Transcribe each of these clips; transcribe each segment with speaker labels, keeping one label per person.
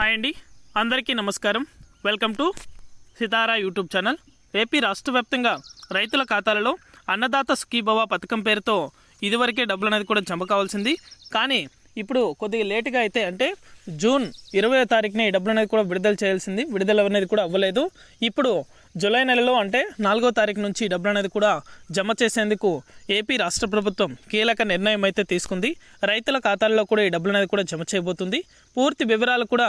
Speaker 1: Hi అండి. అందరికీ నమస్కారం. Welcome to Sitara YouTube channel. AP రాష్ట్ర వ్యాప్తంగా రైతుల ఖాతాలలో అన్నదాత సుఖీభవ పథకం పేరుతో ఇదివరకే డబ్బులు అనేది కూడా జమ కావాల్సింది. కానీ ఇప్పుడు కొద్దిగా లేటుగా అయితే అంటే జూన్ ఇరవై తారీఖున ఈ డబ్బులు అనేది కూడా విడుదల చేయాల్సింది. విడుదల అనేది కూడా అవ్వలేదు. ఇప్పుడు జూలై నెలలో అంటే నాలుగో తారీఖు నుంచి డబ్బులు అనేది కూడా జమ చేసేందుకు ఏపీ రాష్ట్ర ప్రభుత్వం కీలక నిర్ణయం అయితే తీసుకుంది. రైతుల ఖాతాల్లో కూడా ఈ డబ్బులు అనేది కూడా జమ చేయబోతుంది. పూర్తి వివరాలు కూడా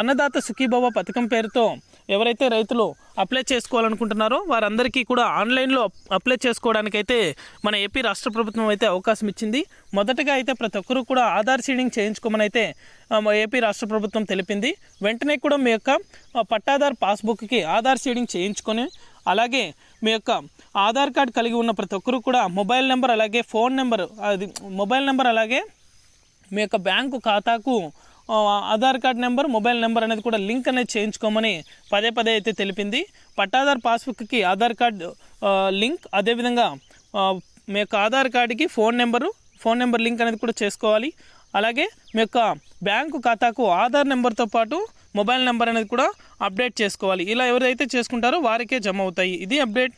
Speaker 1: అన్నదాత సుఖీభవ పథకం పేరుతో ఎవరైతే రైతులు అప్లై చేసుకోవాలనుకుంటున్నారో వారందరికీ కూడా ఆన్లైన్లో అప్లై చేసుకోవడానికైతే మన ఏపీ రాష్ట్ర ప్రభుత్వం అయితే అవకాశం ఇచ్చింది. మొదటగా అయితే ప్రతి ఒక్కరూ కూడా ఆధార్ సీడింగ్ చేయించుకోమని అయితే ఏపీ రాష్ట్ర ప్రభుత్వం తెలిపింది. వెంటనే కూడా మీ యొక్క పట్టాదార్ పాస్బుక్కి ఆధార్ సీడింగ్ చేయించుకొని అలాగే మీ యొక్క ఆధార్ కార్డ్ కలిగి ఉన్న ప్రతి ఒక్కరూ కూడా మొబైల్ నెంబర్ అలాగే ఫోన్ నెంబర్ అది మొబైల్ నెంబర్ అలాగే మీ యొక్క బ్యాంకు ఖాతాకు Aadhaar card number mobile number అనేది కూడా లింక్ అనేది చేయించుకోమని పదే పదే అయితే తెలిపింది. పట్టాదార్ పాస్బుక్కి ఆధార్ కార్డ్ లింక్ అదేవిధంగా మీ యొక్క ఆధార్ కార్డుకి phone number phone number link అనేది కూడా చేసుకోవాలి. అలాగే మీ యొక్క బ్యాంకు ఖాతాకు ఆధార్ నెంబర్తో పాటు మొబైల్ నెంబర్ అనేది కూడా అప్డేట్ చేసుకోవాలి. ఇలా ఎవరైతే చేసుకుంటారో వారికే జమ అవుతాయి. ఇది అప్డేట్.